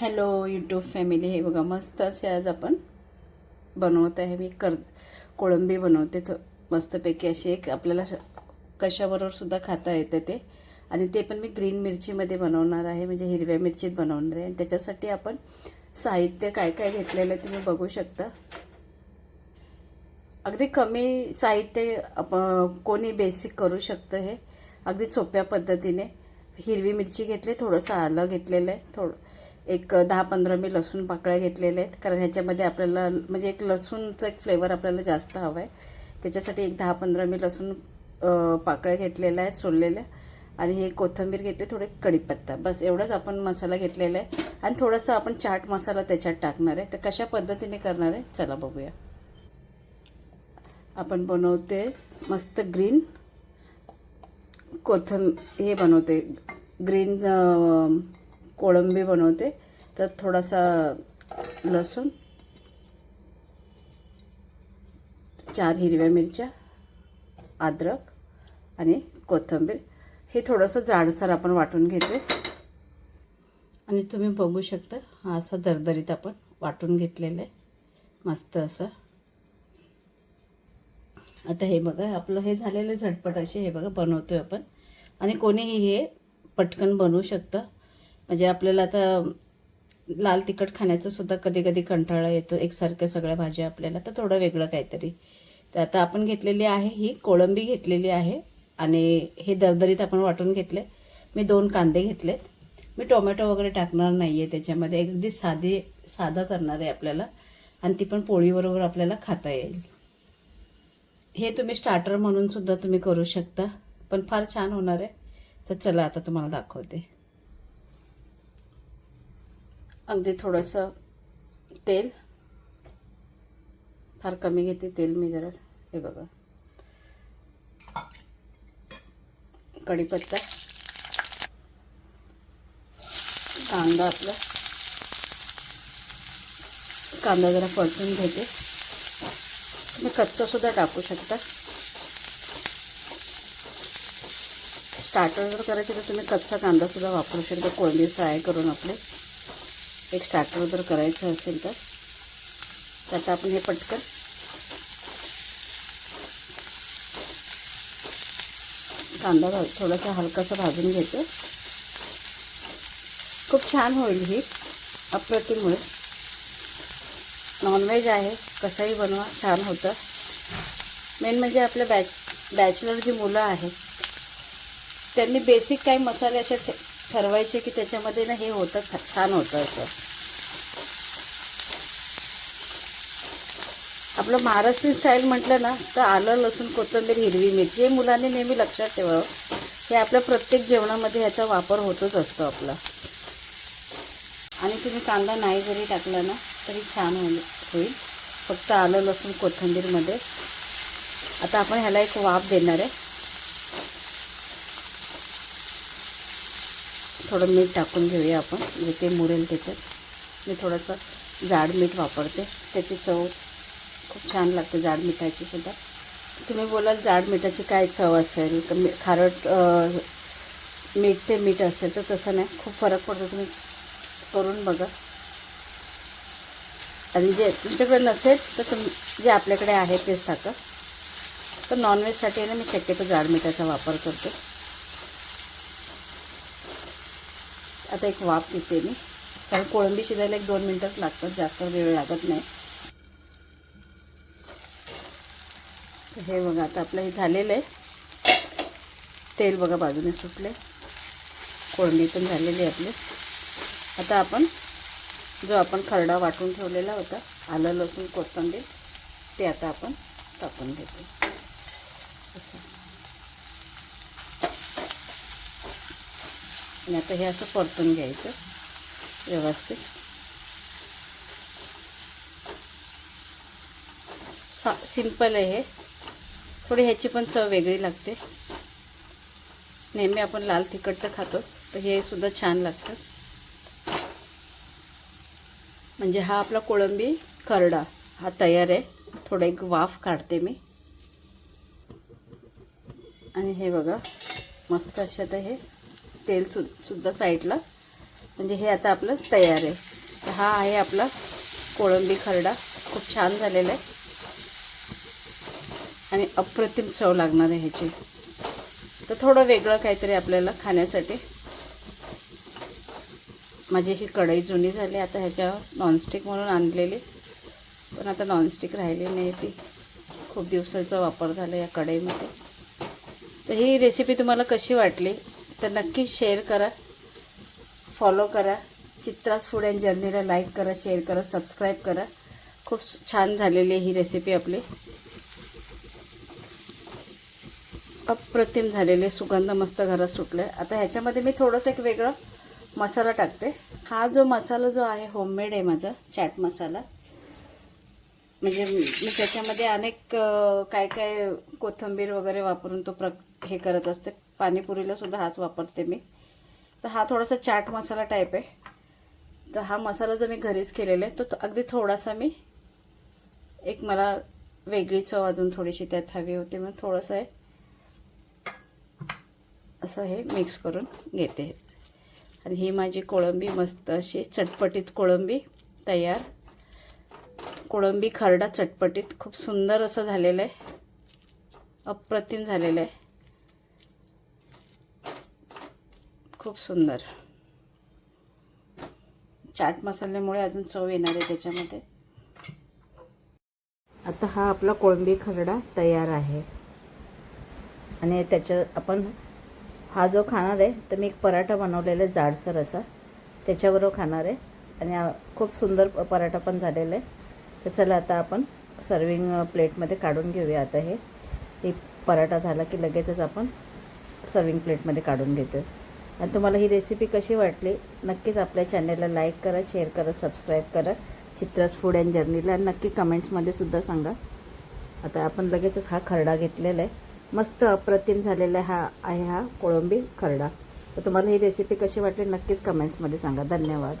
Hello YouTube family हे बघा मस्त असे आज आपण बनवत आहे. मी कर कोळंबी बनवते. तर मस्तपैकी अशी एक आपल्याला कशाबरोबर सुद्धा खाता येतं ते. आणि ते पण मी ग्रीन मिरचीमध्ये बनवणार आहे. म्हणजे हिरव्या मिरचीत बनवणार आहे. आणि त्याच्यासाठी आपण साहित्य काय काय घेतलेलं आहे तुम्ही बघू शकता. अगदी कमी साहित्य आपण कोणी बेसिक करू शकतं हे. अगदी सोप्या पद्धतीने. हिरवी मिरची घेतली थोडंसं आलं घेतलेलं आहे. थोडं एक दहा पंधरा मी लसूण पाकळ्या घेतलेल्या आहेत. कारण ह्याच्यामध्ये आपल्याला म्हणजे एक लसूणचं एक फ्लेवर आपल्याला जास्त हवं आहे त्याच्यासाठी एक दहा पंधरा मी लसूण पाकळ्या घेतलेल्या आहेत सोललेल्या. आणि हे कोथिंबीर घेतली थोडे कढीपत्ता बस एवढंच आपण मसाला घेतलेला आहे. आणि थोडासा आपण चाट मसाला त्याच्यात टाकणार आहे. तर कशा पद्धतीने करणार आहे चला बघूया. आपण बनवते मस्त ग्रीन कोथं हे बनवते ग्रीन कोळंबी बनवते. तर थोडासा लसूण चार हिरव्या मिरच्या अद्रक आणि कोथिंबीर. हे थोडंसं जाडसर आपण वाटून घेते आणि तुम्ही बघू शकता हा असा दरदरीत आपण वाटून घेतलेलं आहे. मस्त असं. आता हे बघा आपलं हे झालेलं झटपट असे हे बघा बनवतो आहे आपण. आणि कोणीही हे पटकन बनवू शकतं. म्हणजे आपल्याला आता लाल तिखट खाण्याचं सुद्धा कधी कधी कंटाळा येतो. एकसारख्या सगळ्या भाज्या आपल्याला तर थोडं वेगळं काहीतरी. तर आता आपण घेतलेली आहे ही कोळंबी घेतलेली आहे आणि हे दरदरीत आपण वाटून घेतले. मी दोन कांदे घेतलेत. मी टोमॅटो वगैरे टाकणार नाही आहे त्याच्यामध्ये. अगदी साधे साधं करणार आहे आपल्याला. आणि ती पण पोळीबरोबर आपल्याला खाता येईल. हे तुम्ही स्टार्टर म्हणून सुद्धा तुम्ही करू शकता. पण फार छान होणार आहे. तर चला आता तुम्हाला दाखवते. अगदी थोडंसं तेल. फार कमी घेते तेल मी जरा. हे बघा. कढीपत्ता. कांदा आपला. कांदा जरा परतून घेते. तुम्ही कच्चासुद्धा टाकू शकता. स्टार्टर जर करायचे तर तुम्ही कच्चा कांदा सुद्धा वापरू शकता. कोळंबी फ्राय करून आपले. एक स्टार्टर जर करायचं असेल तर तर आता आपण हे पटकन कांदा भाज थोडासा हलकासा भाजून घ्यायचं. खूप छान होईल ही अप्रतिम होईल नॉनव्हेज आहे कसंही बनवा छान होतं. मेन म्हणजे आपल्या बॅच बॅचलर जी मुलं आहेत त्यांनी बेसिक काही मसाले असे ठरवायचे की त्याच्यामध्ये ना हे होतं छान होतं असं. आपलं महाराष्ट्रीयन स्टाईल म्हटलं ना तर आलं लसूण कोथिंबीर हिरवी मिरची हे मुलांनी नेहमी लक्षात ठेवावं. हे आपल्या प्रत्येक जेवणामध्ये ह्याचा वापर होतच असतो आपला. आणि तुम्ही कांदा नाही जरी टाकला ना तरी छान होईल होईल. फक्त आलं लसूण कोथिंबीरमध्ये. आता आपण ह्याला एक वाफ देणार आहे. थोडं मीठ टाकून घेऊया आपण. जे ते मुरेल त्याच्यात. मी थोडंसं जाड मीठ वापरते. त्याची चव खूप छान लागते जाड मिठाची सुद्धा. तुम्ही बोलाल जाड मिठाची काय चव असेल तर मी खारट मीठ ते मीठ असेल तर तसं नाही. खूप फरक पडतो. तुम्ही करून बघा. आणि जे तुमच्याकडे नसेल तर तुम जे आपल्याकडे आहे तेच टाका. तर नॉनव्हेजसाठी ना मी शक्यतो जाड मिठाचा वापर करते. आता एक वाफ देते मी. कारण कोळंबी शिजायला एक दोन मिनटंच लागतात जास्त वेळ लागत नाही. तर हे बघा आता आपलं हे झालेलं आहे. तेल बघा बाजूने सुटले कोळंबी पण झालेली आहे आपली. आता आपण जो आपण खरडा वाटून ठेवलेला होता आलं लसूण कोथिंबीर ते आता आपण टाकून घेतो. असं. आणि आता हे असं परतून घ्यायचं व्यवस्थित. सा सिंपल आहे हे. थोडी ह्याची पण चव वेगळी लागते. नेहमी आपण लाल तिखट तर खातोच तर हे सुद्धा छान लागतं. म्हणजे हा आपला कोळंबी खरडा हा तयार आहे. थोडा एक वाफ काढते मी. आणि हे बघा मस्त असे आता हे तेल सु सुद्धा साईडला. म्हणजे हे आता आपलं तयार आहे. हा आहे आपला कोळंबी खरडा. खूप छान झालेला आहे. आणि अप्रतिम चव लागणार आहे ह्याची. तर थोडं वेगळं काहीतरी आपल्याला खाण्यासाठी. माझी ही कढई जुनी झाली आता ह्याच्यावर नॉनस्टिक म्हणून आणलेली. पण आता नॉनस्टिक राहिली नाही ती. खूप दिवसाचा वापर झाला या कढईमध्ये. तर ही रेसिपी तुम्हाला कशी वाटली? तर नक्की शेअर करा. फॉलो करा. चित्रास फूड अँड जर्नीला लाईक करा शेअर करा सबस्क्राईब करा. खूप छान झालेली आहे ही रेसिपी आपली. अप्रतिम झालेले सुगंध मस्त घरात सुटले आता ह्याच्यामध्ये मी थोडंसं एक वेगळं मसाला टाकते. हा जो मसाला जो आहे होममेड आहे माझा चाट मसाला. म्हणजे मी त्याच्यामध्ये अनेक काय काय कोथिंबीर वगैरे वापरून तो प्र हे करत असते. पाणीपुरीला सुद्धा हाच वापरते मी. तर हा थोडासा चाट मसाला टाईप आहे. तर हा मसाला जो मी घरीच केलेला आहे तो तो अगदी थोडासा मी एक मला वेगळी चव अजून थोडीशी त्यात हवी होती म्हणून थोडंसं आहे असं हे मिक्स करून घेते. आणि ही माझी कोळंबी मस्त अशी चटपटीत कोळंबी तयार. कोळंबी खरडा चटपटीत. खूप सुंदर असं झालेलं आहे. अप्रतिम झालेलं आहे. खूप सुंदर. चाट मसाल्यामुळे अजून चव येणार आहे त्याच्यामध्ये. आता हा आपला कोळंबी खरडा तयार आहे. आणि त्याच्या आपण हा जो खाणार आहे तर मी एक पराठा बनवलेला आहे जाडसर असा. त्याच्याबरोबर खाणार आहे. आणि खूप सुंदर प- पराठा पण झालेला आहे. तर चला आता आपण सर्विंग प्लेटमध्ये काढून घेऊया. आता हे हे पराठा झाला की लगेचच आपण सर्विंग प्लेटमध्ये काढून घेतो आणि तुम्हाला ही रेसिपी कशी वाटली नक्कीच आपल्या चॅनलला लाईक करा शेअर करा सबस्क्राईब करा. चित्रस फूड अँड जर्नीला आणि नक्की कमेंट्समध्ये सुद्धा सांगा. आता आपण लगेचच हा खरडा घेतलेला आहे. मस्त अप्रतिम झालेला हा आहे हा कोळंबी खरडा. तर तुम्हाला ही रेसिपी कशी वाटली नक्कीच कमेंट्समध्ये सांगा. धन्यवाद.